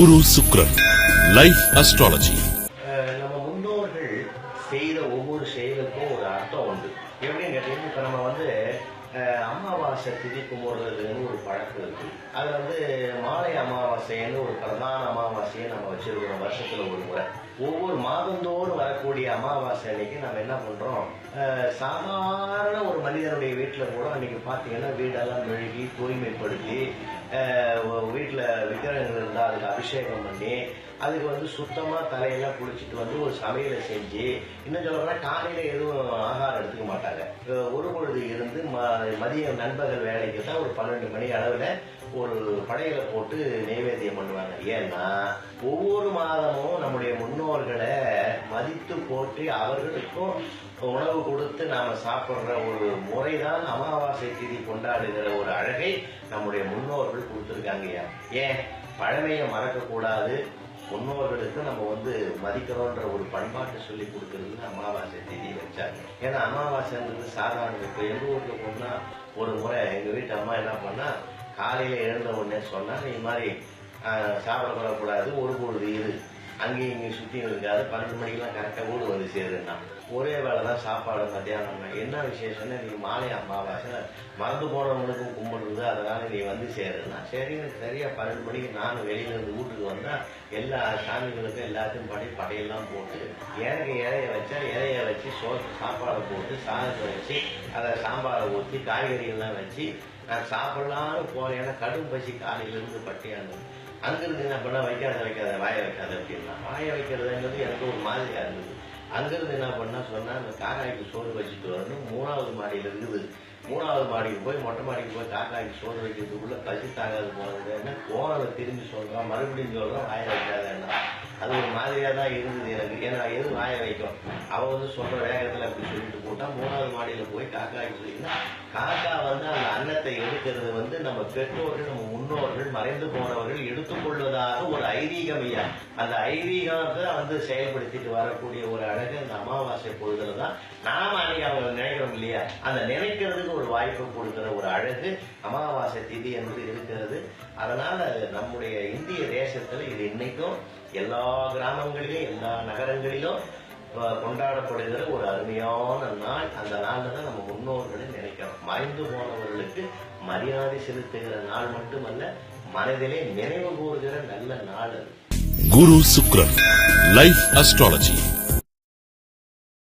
குரு சுக்ரன் life astrology நம்ம முன்னோர்கள் செய்த ஒவ்வொரு செயலுக்கும் ஒரு அர்த்தம் உண்டு. எப்படின்னு கேட்டீங்கன்னா இப்போ நம்ம வந்து அமாவாசை திதி கும்பிடுறதுன்னு ஒரு பழக்கம் இருக்கு. அது வந்து மாலை அமாவாசைன்னு ஒரு பிரதான அமாவாசையை நம்ம வச்சிருக்கிறோம் வருஷத்துல ஒரு முறை. ஒவ்வொரு மாதந்தோறும் வரக்கூடிய அமாவாசை அன்னைக்கு நம்ம என்ன பண்றோம்? சாதாரண ஒரு மனிதனுடைய வீட்டுல கூட அன்னைக்கு பார்த்தீங்கன்னா வீடெல்லாம் மெழுகி தூய்மைப்படுத்தி வீட்டில் விக்கிரகங்கள் இருந்தால் அதுக்கு அபிஷேகம் பண்ணி அதுக்கு வந்து சுத்தமாக தலையெல்லாம் குளிச்சுட்டு வந்து ஒரு சமையலை செஞ்சு இன்னும் சொல்ல காலையில் எதுவும் ஆகாரம் எடுத்துக்க மாட்டாங்க. ஒரு பொழுது இருந்து ம- மதியம் நண்பகல் வேலைக்கு தான் ஒரு பன்னெண்டு மணி அளவில் ஒரு படையில போட்டு நைவேத்தியம் பண்ணுவாங்க. ஏன்னா ஒவ்வொரு மாதமும் நம்முடைய முன்னோர்களை மதித்து போட்டு அவர்களுக்கும் உணவு கொடுத்து நாம சாப்பிடுற ஒரு முறைதான் அமாவாசை திதி கொண்டாடுகிற ஒரு அழகை நம்முடைய முன்னோர்கள் கொடுத்துருக்காங்கய்யா ஏன்? பழமையை மறக்க கூடாது முன்னோர்களுக்கு நம்ம வந்து மதிக்கிறோன்ற ஒரு பண்பாட்டை சொல்லி கொடுக்கறதுக்கு அமாவாசை திதி வச்சாங்க. ஏன்னா அமாவாசைன்றது சாதாரண இப்போ எங்க ஊருக்கு போனா ஒரு முறை எங்க வீட்டு அம்மா என்ன பண்ணா காலையில எழுந்த உடனே சொன்னா நீ மாதிரி ஆஹ், சாப்பிட கூடாது ஒரு பொழுது இரு. அங்கேயும் இங்கேயும் சுற்றி இருக்காது பன்னெண்டு மணிக்கெல்லாம் கரெக்டாக வீடு வந்து சேருன்னா ஒரே வேலை தான் சாப்பாடு மத்தியானம் என்ன விசேஷம்னா நீ மாலை அமாவாசை மறந்து போனவங்களுக்கும் கும்பிடுறது அதனால நீ வந்து சேருன்னா சரின்னு சரியா பன்னெண்டு மணிக்கு நானும் வெளியில இருந்து வீட்டுக்கு வந்தா எல்லா சாமிகளுக்கும் எல்லாத்தையும் படி படையெல்லாம் போட்டு எனக்கு இறைய வச்சா இறைய வச்சு சோ சாப்பாடை போட்டு சாதத்தை வச்சு அதை சாம்பாரை ஊற்றி காய்கறிகள்லாம் வச்சு நான் சாப்பிடலாம்னு போறேன் ஏன்னா கடும் பசி காலையில இருந்து பட்டியானது அங்கிருந்து என்ன பண்ண வைக்காத வைக்காத வாய வைக்காத அப்படின்னா வாய வைக்கிறதுங்கிறது எனக்கு ஒரு மாதிரியா இருந்தது. அங்கிருந்து என்ன பண்ணா சொன்னா அந்த காக்காய்க்கு சோறு வச்சுட்டு வரணும். மூணாவது மாடியில இருக்குது. மூணாவது மாடிக்கு போய் மொட்டை மாடிக்கு போய் காக்காய்க்கு சோறு வைக்கிறதுக்குள்ள பசி தாங்காது போனது என்ன? போனதை திரும்பி சொல்றான். மறுபடியும் சொல்றான் வாய வைக்காதன்னா. அது ஒரு மாதிரியா தான் இருந்தது எனக்கு. ஏன்னா எது வாய வைக்கும்? அவ வந்து சொல்ற வேகத்துல அப்படி சொல்லிட்டு போட்டா மூணாவது மாடியில போய் காக்காய்க்கு சொல்லிங்கன்னா காக்கா வந்து அந்த அன்னத்தை எடுக்கிறது வந்து நம்ம பெற்றோர்கள் நம்ம முன்னோர்கள் மறைந்து போனவர்கள் எடுத்துக்கொள்வதாக ஒரு ஐதீகம் ஐயா. அந்த ஐதீகத்தை வந்து செயல்படுத்திட்டு வரக்கூடிய ஒரு அழகு அந்த அமாவாசை பொழுதுல தான் நாம அன்னைக்கு அவங்க நினைக்கிறோம் இல்லையா? அந்த நினைக்கிறதுக்கு ஒரு வாய்ப்பு கொடுக்கிற ஒரு அழகு அமாவாசை திதி என்பது இருக்கிறது. அதனால நம்முடைய இந்திய தேசத்துல இது இன்னைக்கும் எல்லா கிராமங்களிலும் எல்லா நகரங்களிலும் கொண்டாடப்படுகிற ஒரு அருமையான நாள். அந்த நாள் தான் நம்ம முன்னோர்களை நினைக்கிறோம். மறைந்து போனவர்களுக்கு மரியாதை செலுத்துகிற நாள் மட்டுமல்ல மனதிலே நினைவு கூறுகிற நல்ல நாள் அது. குரு சுக்ரன் லைஃப் அஸ்ட்ராலஜி